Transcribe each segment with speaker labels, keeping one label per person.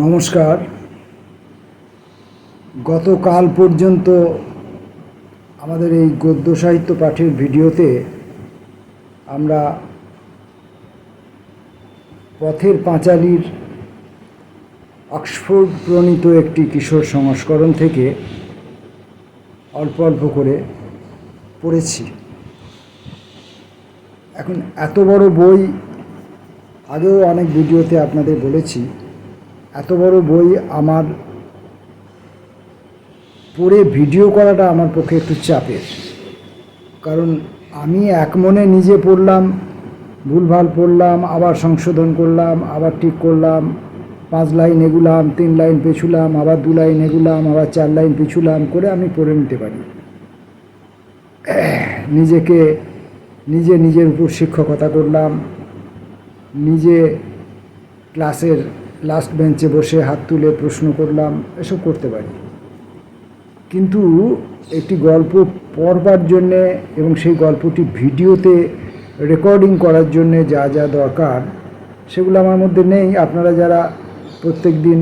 Speaker 1: নমস্কার। গতকাল পর্যন্ত আমাদের এই গদ্য সাহিত্য পাঠের ভিডিওতে আমরা পথের পাঁচালীর অক্সফোর্ড প্রণীত একটি কিশোর সংস্করণ থেকে অল্প অল্প করে পড়েছি। এখন এত বড় বই আগেও অনেক ভিডিওতে আপনাদের বলেছি। এত বড় বই আমার পড়ে ভিডিও করাটা আমার পক্ষে একটু চাপের। কারণ আমি এক মনে নিজে পড়লাম, ভুলভাল পড়লাম, আবার সংশোধন করলাম, আবার ঠিক করলাম, পাঁচ লাইন এগুলাম, তিন লাইন পেছুলাম, আবার দু লাইন এগুলাম, আবার চার লাইন পিছুলাম করে আমি পড়ে নিতে পারি। নিজেকে, নিজে নিজের উপর শিক্ষকতা করলাম, নিজে ক্লাসের লাস্ট বেঞ্চে বসে হাত তুলে প্রশ্ন করলাম, এসব করতে পারি? কিন্তু একটি গল্প পড়বার জন্যে এবং সেই গল্পটি ভিডিওতে রেকর্ডিং করার জন্যে যা যা দরকার, সেগুলো আমার মধ্যে নেই। আপনারা যারা প্রত্যেক দিন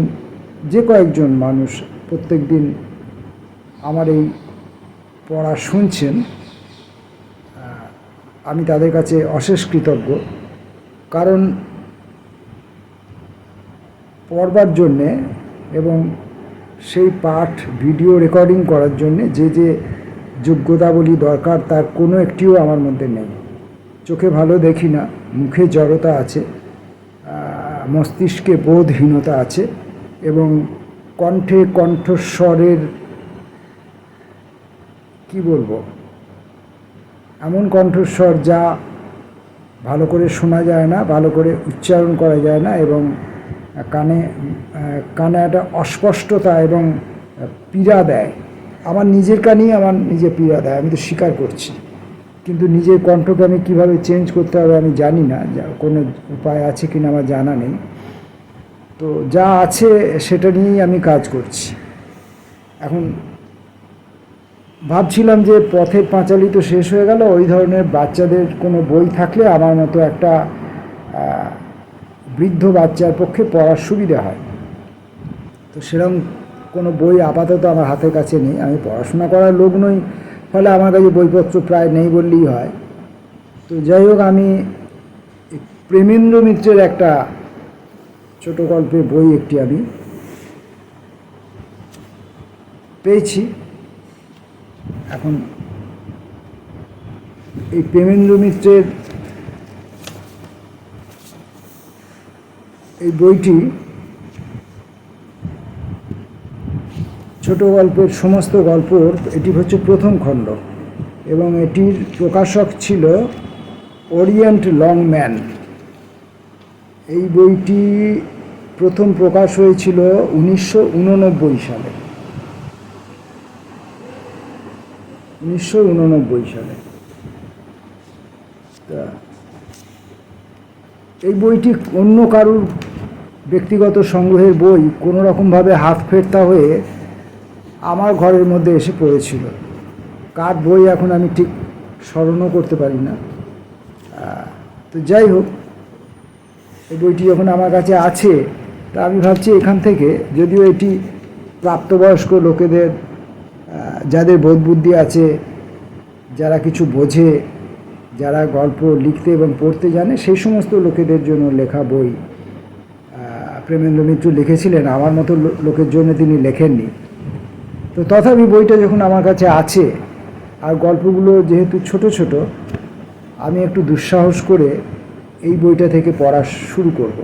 Speaker 1: যে কয়েকজন মানুষ প্রত্যেক দিন আমার এই পড়া শুনছেন আমি তাদের কাছে অশেষ কৃতজ্ঞ। কারণ পড়বার জন্যে এবং সেই পাঠ ভিডিও রেকর্ডিং করার জন্যে যে যে যোগ্যতাবলী দরকার তার কোনো একটিও আমার মধ্যে নেই। চোখে ভালো দেখি না, মুখে জড়তা আছে মস্তিষ্কে বোধহীনতা আছে এবং কণ্ঠে কণ্ঠস্বরের, কি বলব, এমন কণ্ঠস্বর যা ভালো করে শোনা যায় না, ভালো করে উচ্চারণ করা যায় না এবং কানে কানে একটা অস্পষ্টতা এবং পীড়া দেয়। আমার নিজের কানেই আমার নিজে পীড়া দেয়, আমি তো স্বীকার করছি। কিন্তু নিজের কণ্ঠকে আমি কীভাবে চেঞ্জ করতে হবে আমি জানি না কোনো উপায় আছে কি না আমার জানা নেই। তো যা আছে সেটা নিয়েই আমি কাজ করছি। এখন ভাবছিলাম যে পথের পাঁচালি তো শেষ হয়ে গেল, ওই ধরনের বাচ্চাদের কোনো বই থাকলে আমার মতো একটা বৃদ্ধ বাচ্চার পক্ষে পড়ার সুবিধা হয়। তো সেরকম কোনো বই আপাতত আমার হাতের কাছে নেই। আমি পড়াশোনা করার লোক নই, ফলে আমার কাছে বইপত্র প্রায় নেই বললেই হয়। তো যাই হোক, আমি প্রেমেন্দ্র মিত্রের একটা ছোট গল্পের বই একটি আমি পেয়েছি। এখন এই প্রেমেন্দ্র মিত্রের এই বইটি ছোট গল্পের সমস্ত গল্প এটি হচ্ছে প্রথম খণ্ড এবং এটির প্রকাশক ছিল ওরিয়েন্ট লং ম্যান এই বইটি প্রথম প্রকাশ হয়েছিল উনিশশো উননব্বই সালে। উনিশশো উননব্বই সালে। তা এই বইটি অন্য কারুর ব্যক্তিগত সংগ্রহের বই কোনো রকমভাবে হাত ফেরতা হয়ে আমার ঘরের মধ্যে এসে পড়েছিল। কার বই এখন আমি ঠিক স্মরণও করতে পারি না। তো যাই হোক, এই বইটি যখন আমার কাছে আছে, তা আমি ভাবছি এখান থেকে যদিও এটি প্রাপ্তবয়স্ক লোকেদের যাদের বোধ বুদ্ধি আছে, যারা কিছু বোঝে যারা গল্প লিখতে এবং পড়তে জানে, সেই সমস্ত লোকেদের জন্য লেখা বই প্রেমেন্দ্র মিত্র লিখেছিলেন। আমার মতো লোকের জন্য তিনি লেখেননি। তো তথাপি বইটা যখন আমার কাছে আছে, আর গল্পগুলো যেহেতু ছোট ছোট, আমি একটু দুঃসাহস করে এই বইটা থেকে পড়া শুরু করব।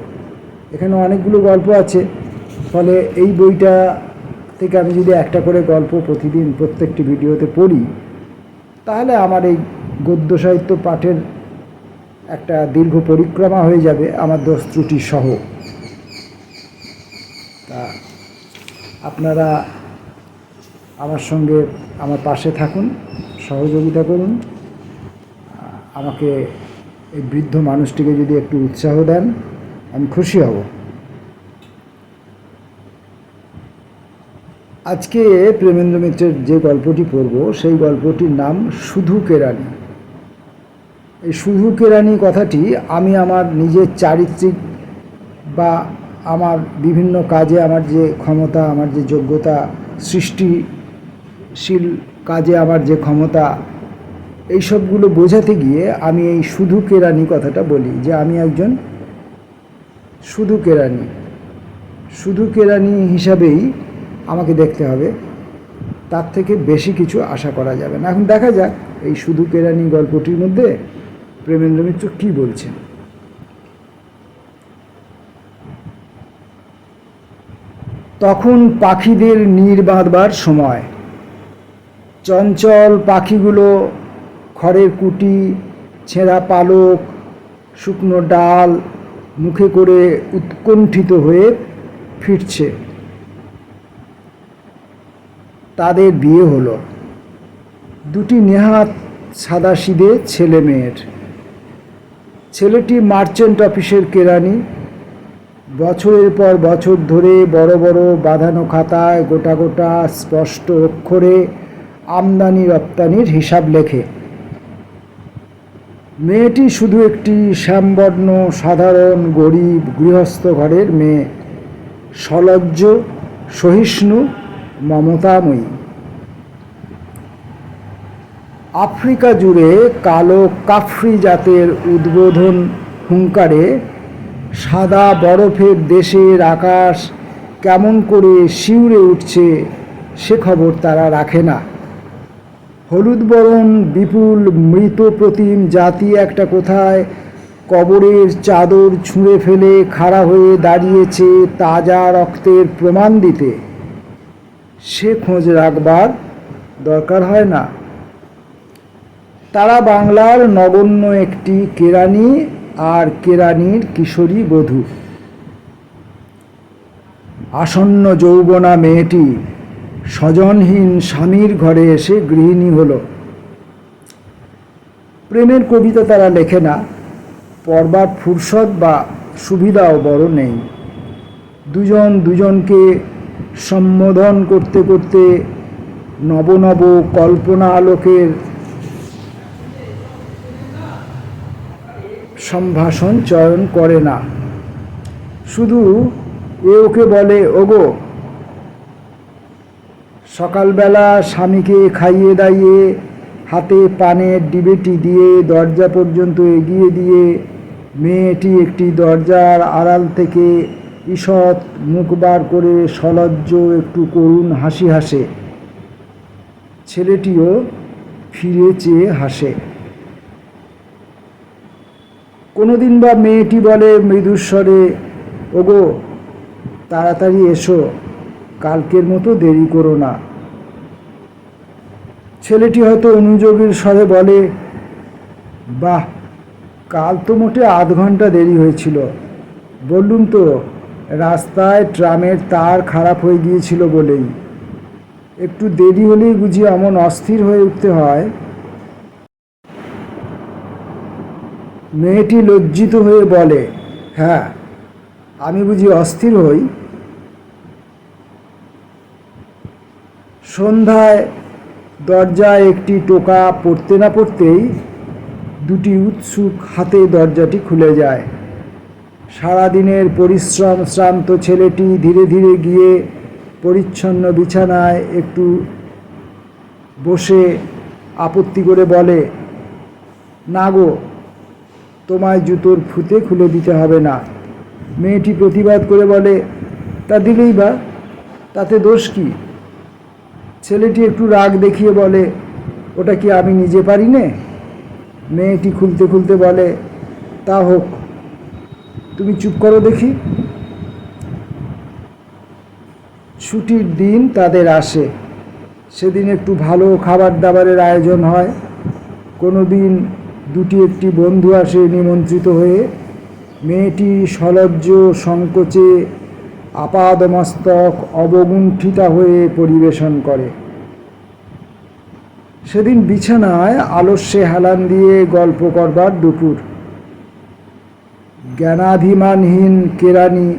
Speaker 1: এখানে অনেকগুলো গল্প আছে। ফলে এই বইটা থেকে আমি যদি একটা করে গল্প প্রতিদিন প্রত্যেকটি ভিডিওতে পড়ি, তাহলে আমার এই গদ্য সাহিত্য পাঠের একটা দীর্ঘ পরিক্রমা হয়ে যাবে, আমার দোষ ত্রুটি সহ। তা আপনারা আমার সঙ্গে আমার পাশে থাকুন, সহযোগিতা করুন। আমাকে এই বৃদ্ধ মানুষটিকে যদি একটু উৎসাহ দেন, আমি খুশি হব। আজকে প্রেমেন্দ্র মিত্রের যে গল্পটি পড়ব, সেই গল্পটির নাম শুধু কেরানি শুধু কেরানি কথাটি আমি আমার নিজের চারিত্রিক বা আমার বিভিন্ন কাজে, আমার যে ক্ষমতা, আমার যে যোগ্যতা, সৃষ্টিশীল কাজে আমার যে ক্ষমতা, এই সবগুলো বোঝাতে গিয়ে আমি এই শুধু কেরানি কথাটা বলি যে আমি একজন শুধু কেরানি শুধু কেরানি হিসাবেই আমাকে দেখতে হবে। তার থেকে বেশি কিছু আশা করা যাবে না। এখন দেখা যাক এই শুধু কেরানি গল্পটির মধ্যে প্রেমেন্দ্র মিত্র কী বলছেন? তখন পাখিদের নীড় বাঁধবার সময়, চঞ্চল পাখিগুলো খড়ের কুটি, ছেঁড়া পালক, শুকনো ডাল মুখে করে উৎকণ্ঠিত হয়ে ফিরছে। তাদের বিয়ে হলো। দুটি নেহাত সাদাসিদে ছেলে মেয়ের ছেলেটি মার্চেন্ট অফিসের কেরানি। বছরের পর বছর ধরে বড় বড় বাঁধানো খাতায় গোটা গোটা স্পষ্ট অক্ষরে আমদানি রপ্তানির হিসাব লেখে। মেয়েটি শুধু একটি শ্যামবর্ণ, সাধারণ, গরিব, গৃহস্থ ঘরের মেয়ে। সলজ্জ, সহিষ্ণু, মমতাময়ী। আফ্রিকা জুড়ে কালো কাফরি জাতের উদ্বোধন হুঙ্কারে সাদা বরফের দেশের আকাশ কেমন করে শিউরে উঠছে সে খবর তারা রাখে না। হলুদ বরণ, বিপুল মৃত প্রতিম জাতি একটা কোথায়, কবরের চাদর ছুঁড়ে ফেলে খাড়া হয়ে দাঁড়িয়েছে তাজা রক্তের প্রমাণ দিতে। সে খোঁজ রাখবার দরকার হয় না। তারা বাংলার নগণ্য একটি কেরানি আর কেরানির কিশোরী বধূ। আসন্ন যৌবনা মেয়েটি স্বজনহীন স্বামীর ঘরে এসে গৃহিণী হল। প্রেমের কবিতা তারা লেখে না পড়বার ফুরসত বা সুবিধাও বড় নেই। দুজন দুজনকে সম্বোধন করতে করতে নব নব কল্পনা আলোকের সম্ভাষণ চয়ন করে না। শুধু এ ওকে বলে, ওগো, সকালবেলা স্বামীকে খাইয়ে দাইয়ে, হাতে পানের ডিবেটি দিয়ে দরজা পর্যন্ত এগিয়ে দিয়ে, মেয়েটি একটি দরজার আড়াল থেকে ঈষৎ মুখ বার করে সলজ্জ একটু করুণ হাসি হাসে। ছেলেটিও ফিরে চেয়ে হাসে। কোনোদিন বা মেয়েটি বলে, মৃদুস্বরে, ওগো, তাড়াতাড়ি এসো, কালকের মতো দেরি করো না। ছেলেটি হয়তো অনুযোগীর স্বরে বলে, বাহ, কাল তো মোটে আধ ঘণ্টা দেরি হয়েছিল। বললুম তো, রাস্তায় ট্রামের তার খারাপ হয়ে গিয়েছিল বলেই। একটু দেরি হলেই বুঝি এমন অস্থির হয়ে উঠতে হয়? মেয়েটি লজ্জিত হয়ে বলে হ্যাঁ আমি বুঝি অস্থির হই? সন্ধ্যায় দরজায় একটি টোকা পড়তে না পড়তেই দুটি উৎসুক হাতে দরজাটি খুলে যায়। সারাদিনের পরিশ্রম শ্রান্ত ছেলেটি ধীরে ধীরে গিয়ে পরিচ্ছন্ন বিছানায় একটু বসে আপত্তি করে বলে, না গো তোমায় জুতোর ফুতে খুলে দিতে হবে না। মেয়েটি প্রতিবাদ করে বলে, তা দিলেই বা, তাতে দোষ কি? ছেলেটি একটু রাগ দেখিয়ে বলে, ওটা কি আমি নিজে পারি নে? মেয়েটি খুলতে খুলতে বলে, তা হোক, তুমি চুপ করো দেখি। ছুটির দিন তাদের আসে। সেদিন একটু ভালো খাবার দাবারের আয়োজন হয়। কোনো দিন দুটি একটি বন্ধু আসে নিমন্ত্রিত হয়ে। মেয়েটি সলজ্জ সংকোচে আপাদমস্তক অবগুণ্ঠিতা হয়ে পরিবেশন করে। সেদিন বিছানায় আলস্যে হেলান দিয়ে গল্প করবার দুপুর। জ্ঞানাভিমানহীন কেরানি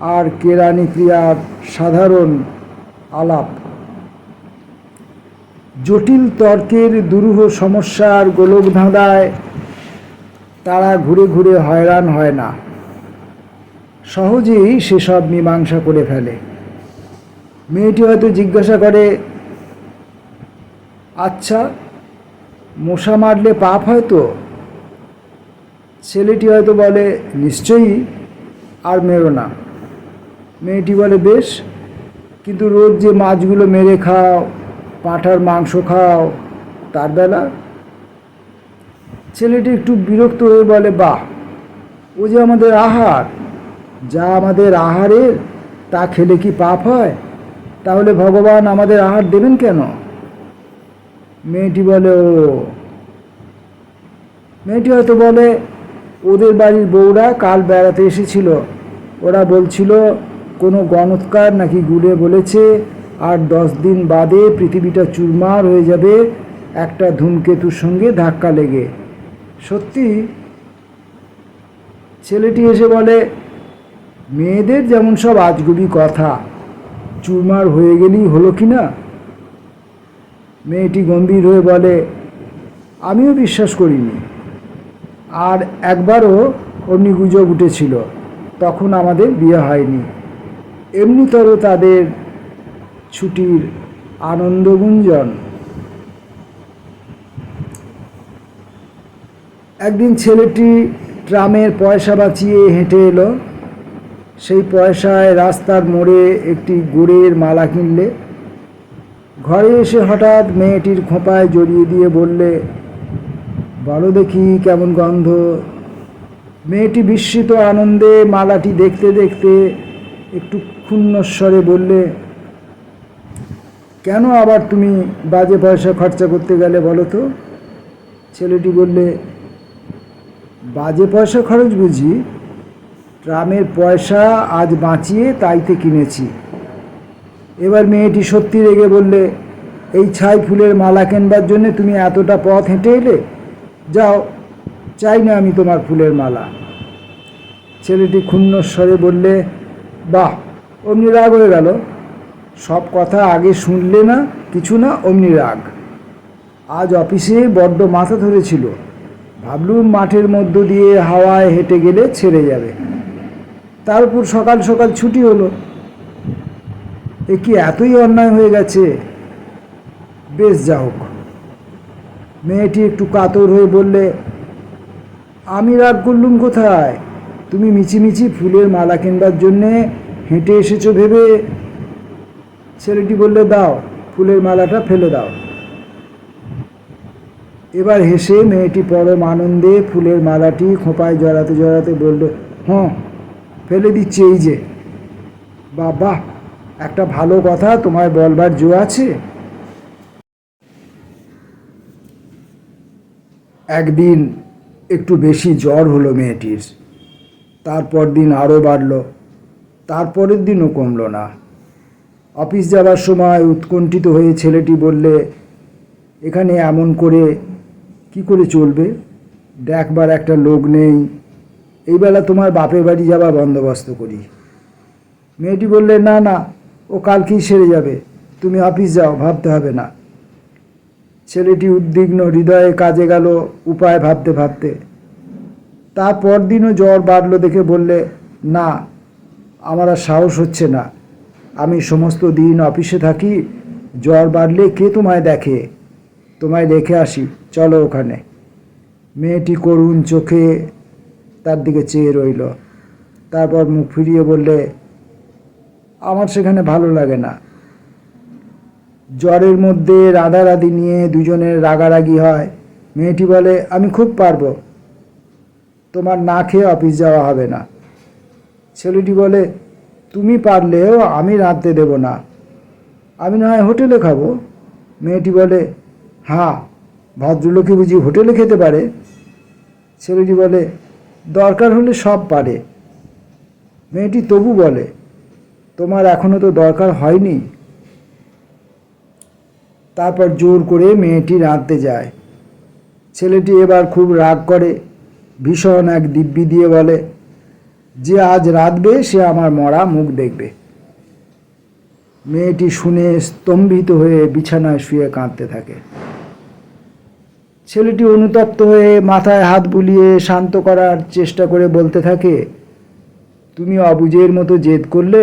Speaker 1: আর কেরানি ক্রিয়ার সাধারণ আলাপ। জটিল তর্কের দুরূহ সমস্যার গোলকধাঁধায় তারা ঘুরে ঘুরে হয়রান হয় না। সহজেই সেসব মীমাংসা করে ফেলে। মেয়েটি হয়তো জিজ্ঞাসা করে আচ্ছা মশা মারলে পাপ হয় তো? ছেলেটি হয়তো বলে, নিশ্চয়ই, আর মেরো না। মেয়েটি বলে, বেশ, কিন্তু রোজ যে মাছগুলো মেরে খাও পাঁঠার মাংস খাও, তার বেলা? ছেলেটি একটু বিরক্ত হয়ে বলে, বাহ, ও যে আমাদের আহার, যা আমাদের আহারের, তা খেলে কি পাপ হয়? তাহলে ভগবান আমাদের আহার দেবেন কেন? মেয়েটি বলে, ও। মেয়েটি হয়তো বলে, ওদের বাড়ির বউরা কাল বেড়াতে এসেছিল। ওরা বলছিল, কোনো গণৎকার নাকি গুলে বলেছে আর দশ দিন বাদে পৃথিবীটা চুরমার হয়ে যাবে, একটা ধূমকেতুর সঙ্গে ধাক্কা লেগে। সত্যি, ছেলেটি এসে বলে, মেয়েদের যেমন সব আজগুবি কথা, চুরমার হয়ে গেলেই হলো কি না? মেয়েটি গম্ভীর হয়ে বলে, আমিও বিশ্বাস করিনি। আর একবারও অমনি গুজব উঠেছিল, তখন আমাদের বিয়ে হয়নি। এমনিতর তাদের ছুটির আনন্দগুঞ্জন। একদিন ছেলেটি ট্রামের পয়সা বাঁচিয়ে হেঁটে এলো। সেই পয়সায় রাস্তার মোড়ে একটি গুড়ের মালা কিনলে। ঘরে এসে হঠাৎ মেয়েটির খোঁপায় জড়িয়ে দিয়ে বললে, বলো দেখি কেমন গন্ধ। মেয়েটি বিস্মিত আনন্দে মালাটি দেখতে দেখতে একটু ক্ষুণ্ণস্বরে বললে কেন আবার তুমি বাজে পয়সা খরচা করতে গেলে বলো তো? ছেলেটি বললে, বাজে পয়সা খরচ বুঝি? ট্রামের পয়সা আজ বাঁচিয়ে তাইতে কিনেছি। এবার মেয়েটি সত্যি রেগে বললে, এই ছাই ফুলের মালা কেনবার জন্যে তুমি এতটা পথ হেঁটে এলে? যাও, চাই না আমি তোমার ফুলের মালা। ছেলেটি ক্ষুণ্ণস্বরে বললে, বাহ, অমনি রাগ হয়ে গেল। সব কথা আগে শুনলে না, কিছু না, অমনি রাগ। আজ অফিসে বড্ড মাথা ধরেছিল। ভাবলুম মাঠের মধ্য দিয়ে হাওয়ায় হেঁটে গেলে ছেড়ে যাবে। তার উপর সকাল সকাল ছুটি হলো। এ কি এতই অন্যায় হয়ে গেছে? বেশ যা হোক। মেয়েটি একটু কাতর হয়ে বললে, আমি রাগ করলুম কোথায়? তুমি মিছিমিছি ফুলের মালা কিনবার জন্যে হেঁটে এসেছ ভেবে ছেলেটি বললে, দাও, ফুলের মালাটা ফেলে দাও। এবার হেসে মেয়েটি পরম আনন্দে ফুলের মালাটি খোঁপায় জড়াতে জড়াতে বললে হ্যাঁ ফেলে দিচ্ছি এই যে। বাবা, একটা ভালো কথা তোমায় বলবার জো আছে? একদিন একটু বেশি জ্বর হলো মেয়েটির। তারপর দিন আরও বাড়ল, তারপরের দিনও কমলো না। অফিস যাওয়ার সময় উৎকণ্ঠিত হয়ে ছেলেটি বললে, এখানে এমন করে কি করে চলবে? দেখবার একটা লোক নেই। এই বেলা তোমার বাপের বাড়ি যাওয়া বন্দোবস্ত করি। মেয়েটি বললে, না না, ও কালকেই সেরে যাবে। তুমি অফিস যাও, ভাবতে হবে না। ছেলেটি উদ্বিগ্ন হৃদয়ে কাজে গেল উপায় ভাবতে ভাবতে। তারপর দিনও জ্বর বাড়লো দেখে বললে, না, আমার আর সাহস হচ্ছে না। আমি সমস্ত দিন অফিসে থাকি, জ্বর বাড়লে কে তোমায় দেখে? তোমায় রেখে আসি, চলো ওখানে। মেয়েটি করুণ চোখে তার দিকে চেয়ে রইল। তারপর মুখ ফিরিয়ে বললে, আমার সেখানে ভালো লাগে না। জ্বরের মধ্যে রাধারাধি নিয়ে দুজনের রাগারাগি হয়। মেয়েটি বলে, আমি খুব পারব। তোমার না খেয়ে অফিস যাওয়া হবে না। ছেলেটি বলে তুমি পারলেও আমি রাঁধতে দেব না। আমি না হয় হোটেলে খাব। মেয়েটি বলে হ্যাঁ ভদ্রলোকে বুঝি হোটেলে খেতে পারে? ছেলেটি বলে, দরকার হলে সব পারে। মেয়েটি তবু বলে, তোমার এখনও তো দরকার হয়নি। তারপর জোর করে মেয়েটি রাঁধতে যায়। ছেলেটি এবার খুব রাগ করে, ভীষণ এক দিব্যি দিয়ে বলে যে আজ রাঁধবে সে আমার মরা মুখ দেখবে। মেয়েটি শুনে স্তম্ভিত হয়ে বিছানায় শুয়ে কাঁদতে থাকে। ছেলেটি অনুতপ্ত হয়ে মাথায় হাত বুলিয়ে শান্ত করার চেষ্টা করে বলতে থাকে, তুমি অবুজের মতো জেদ করলে,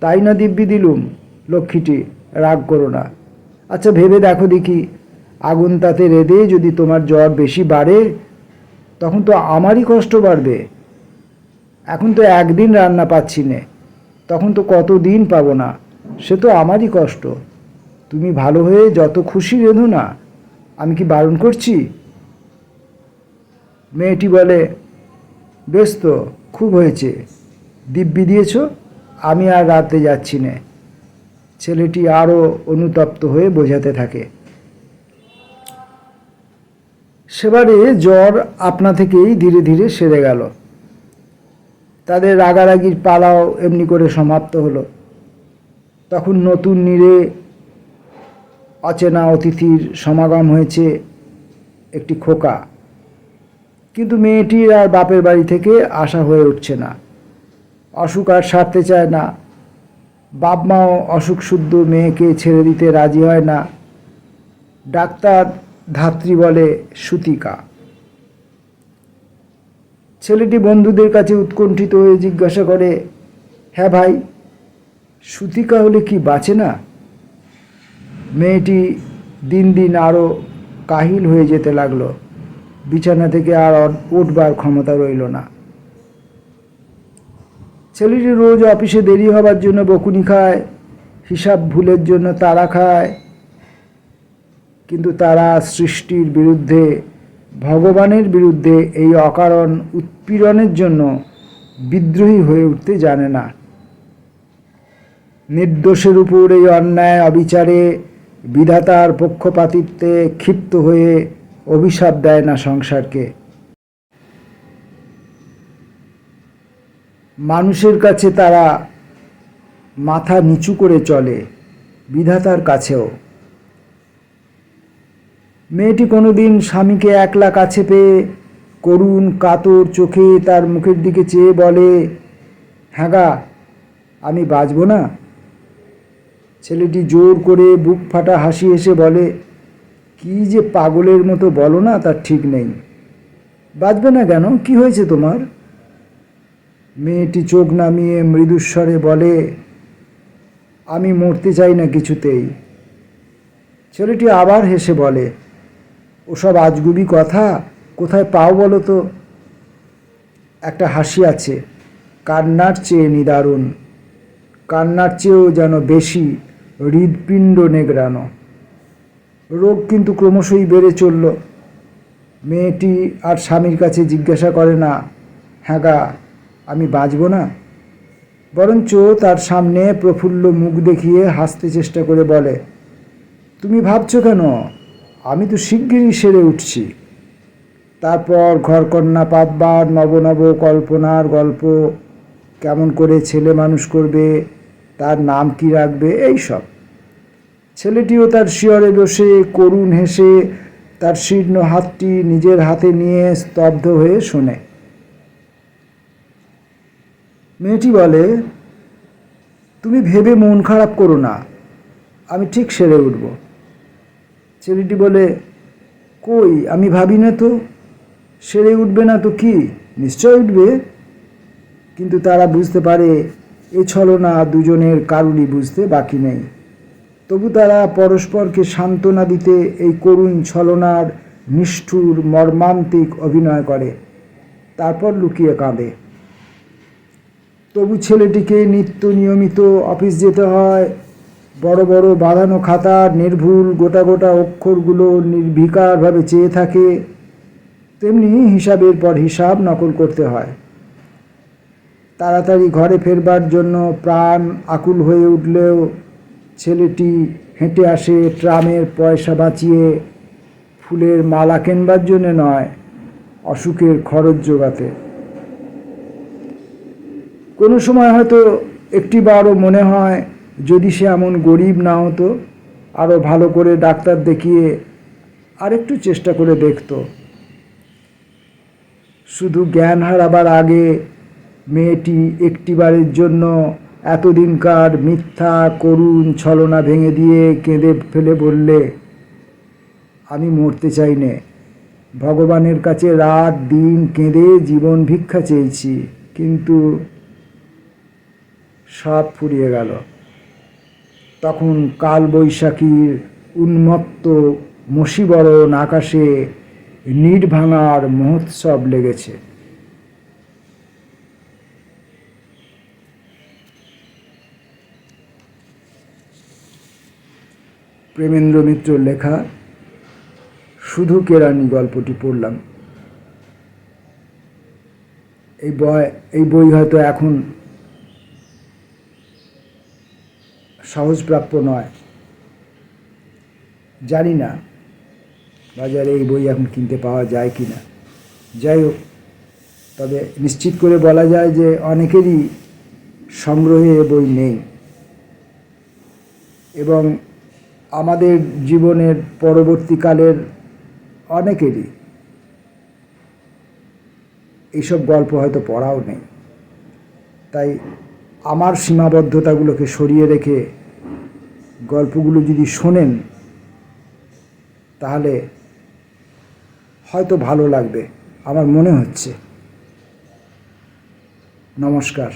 Speaker 1: তাই না দিব্যি দিলুম? লক্ষ্মীটি, রাগ করো না। আচ্ছা ভেবে দেখো দেখি, আগুন তাতে রেঁধে যদি তোমার জ্বর বেশি বাড়ে, তখন তো আমারই কষ্ট বাড়বে। এখন তো একদিন রান্না পাচ্ছি নে। তখন তো কত দিন পাবো না? সে তো আমারই কষ্ট। তুমি ভালো হয়ে যত খুশি রেঁধো না, আমি কি বারণ করছি? মেয়েটি বলে, বেশ তো, খুব হয়েছে। দিব্যি দিয়েছ? আমি আর রাতে যাচ্ছি নে। ছেলেটি আরও অনুতপ্ত হয়ে বোঝাতে থাকে। সেবারে জ্বর আপনা থেকেই ধীরে ধীরে সেরে গেল। তাদের রাগারাগির পালাও এমনি করে সমাপ্ত হলো। তখন নতুন নীড়ে অচেনা অতিথির সমাগম হয়েছে একটি খোকা। কিন্তু মেয়েটির আর বাপের বাড়ি থেকে আশা হয়ে উঠছে না। অসুখ আর সারতে চায় না। বাপ মাও অসুখ শুদ্ধ মেয়েকে ছেড়ে দিতে রাজি হয় না। ডাক্তার ধাত্রী বলে সুতিকা। ছেলেটি বন্ধুদের কাছে উৎকণ্ঠিত হয়ে জিজ্ঞাসা করে হ্যাঁ ভাই, সুতিকা হলে কি বাঁচে না? মেয়েটি দিন দিন আরও কাহিল হয়ে যেতে লাগল। বিছানা থেকে আর উঠবার ক্ষমতা রইল না। ছেলেটি রোজ অফিসে দেরি হবার জন্য বকুনি খায়, হিসাব ভুলের জন্য তারা খায়। কিন্তু তারা সৃষ্টির বিরুদ্ধে ভগবানের বিরুদ্ধে এই অকারণ উৎপীড়নের জন্য বিদ্রোহী হয়ে উঠতে জানে না। নির্দোষের উপর এই অন্যায় অবিচারে বিধাতার পক্ষপাতিত্বে ক্ষিপ্ত হয়ে অভিশাপ দেয় না সংসারকে। মানুষের কাছে তারা মাথা নিচু করে চলে, বিধাতার কাছেও। মেয়েটি কোনোদিন স্বামীকে একলা কাছে পেয়ে করুণ কাতর চোখে তার মুখের দিকে চেয়ে বলে হ্যাঁ আমি বাঁচব না? ছেলেটি জোর করে বুক ফাটা হাসি এসে বলে, কি যে পাগলের মতো বলো না, তার ঠিক নেই। বাঁচবে না কেন? কি হয়েছে তোমার? মেয়েটি চোখ নামিয়ে মৃদুস্বরে বলে, আমি মরতে চাই না কিছুতেই। ছেলেটি আবার হেসে বলে ওসব আজগুবি কথা কোথায় পাও বলো তো? একটা হাসি আছে, কান্নার চেয়ে নিদারুণ, কান্নার চেয়েও যেন বেশি হৃদপিণ্ড নেগড়ানো। রোগ কিন্তু ক্রমশই বেড়ে চলল। মেয়েটি আর স্বামীর কাছে জিজ্ঞাসা করে না হ্যাঁ গা, আমি বাঁচব না? বরঞ্চ তার সামনে প্রফুল্ল মুখ দেখিয়ে হাসতে চেষ্টা করে বলে, তুমি ভাবছ কেন? আমি তো শিগগিরই সেরে উঠছি। তারপর ঘরকন্যা নব নব কল্পনার গল্প, কেমন করে ছেলে মানুষ করবে, তার নাম কি রাখবে, এই সব। ছেলেটিও তার শিয়রে বসে, করুণ হেসে, তার শীর্ণ হাতটি নিজের হাতে নিয়ে স্তব্ধ হয়ে শোনে। মেয়েটি বলে, তুমি ভেবে মন খারাপ করো না, আমি ঠিক সেরে উঠব। ছেলেটি বলে, কই, আমি ভাবি না তো? সেরে উঠবে না তো কি? নিশ্চয় উঠবে? কিন্তু তারা বুঝতে পারে, এ ছলনা দুজনের কারুরই বুঝতে বাকি নেই। তবু তারা পরস্পরকে সান্ত্বনা দিতে এই করুণ ছলনার নিষ্ঠুর, মর্মান্তিক অভিনয় করে। তারপর লুকিয়ে কাঁদে। তবু ছেলেটিকে নিত্য নিয়মিত অফিস যেতে হয় বড় বড় বাঁধানো খাতার নির্ভুল গোটা গোটা অক্ষরগুলো নির্বিকারভাবে চেয়ে থাকে। তেমনি হিসাবের পর হিসাব নকল করতে হয়। তাড়াতাড়ি ঘরে ফেরবার জন্য প্রাণ আকুল হয়ে উঠলেও ছেলেটি হেঁটে আসে ট্রামের পয়সা বাঁচিয়ে, ফুলের মালা কেনবার জন্যে নয়, অসুখের খরচ জোগাতে। কোনো সময় হয়তো একটি বারও মনে হয় যদি সে এমন গরিব না হতো আরও ভালো করে ডাক্তার দেখিয়ে আরেকটু চেষ্টা করে দেখত। শুধু জ্ঞান হারাবার আগে মেয়েটি একটিবারের জন্য এতদিনকার মিথ্যা, করুণ ছলনা ভেঙে দিয়ে কেঁদে ফেলে বললে, আমি মরতে চাই নে। ভগবানের কাছে রাত, দিন কেঁদে জীবন ভিক্ষা চেয়েছি। কিন্তু সব ফুরিয়ে গেল। তখন কাল বৈশাখীর উন্মত্ত মসিবরণ আকাশে নিট ভাঙার মহোৎসব লেগেছে। প্রেমেন্দ্র মিত্র লেখা শুধু কেরানি গল্পটি পড়লাম। এই বই এই বই হয়তো এখন সহজপ্রাপ্য নয়। জানি না বাজারে এই বই এখন কিনতে পাওয়া যায় কি না। যাই হোক, তবে নিশ্চিত করে বলা যায় যে অনেকেরই সংগ্রহে এ বই নেই। এবং আমাদের জীবনের পরবর্তীকালের অনেকেরই এইসব গল্প হয়তো পড়াও নেই। তাই আমার সীমাবদ্ধতাগুলোকে সরিয়ে রেখে গল্পগুলো যদি শোনেন তাহলে হয়তো ভালো লাগবে আমার মনে হচ্ছে। নমস্কার।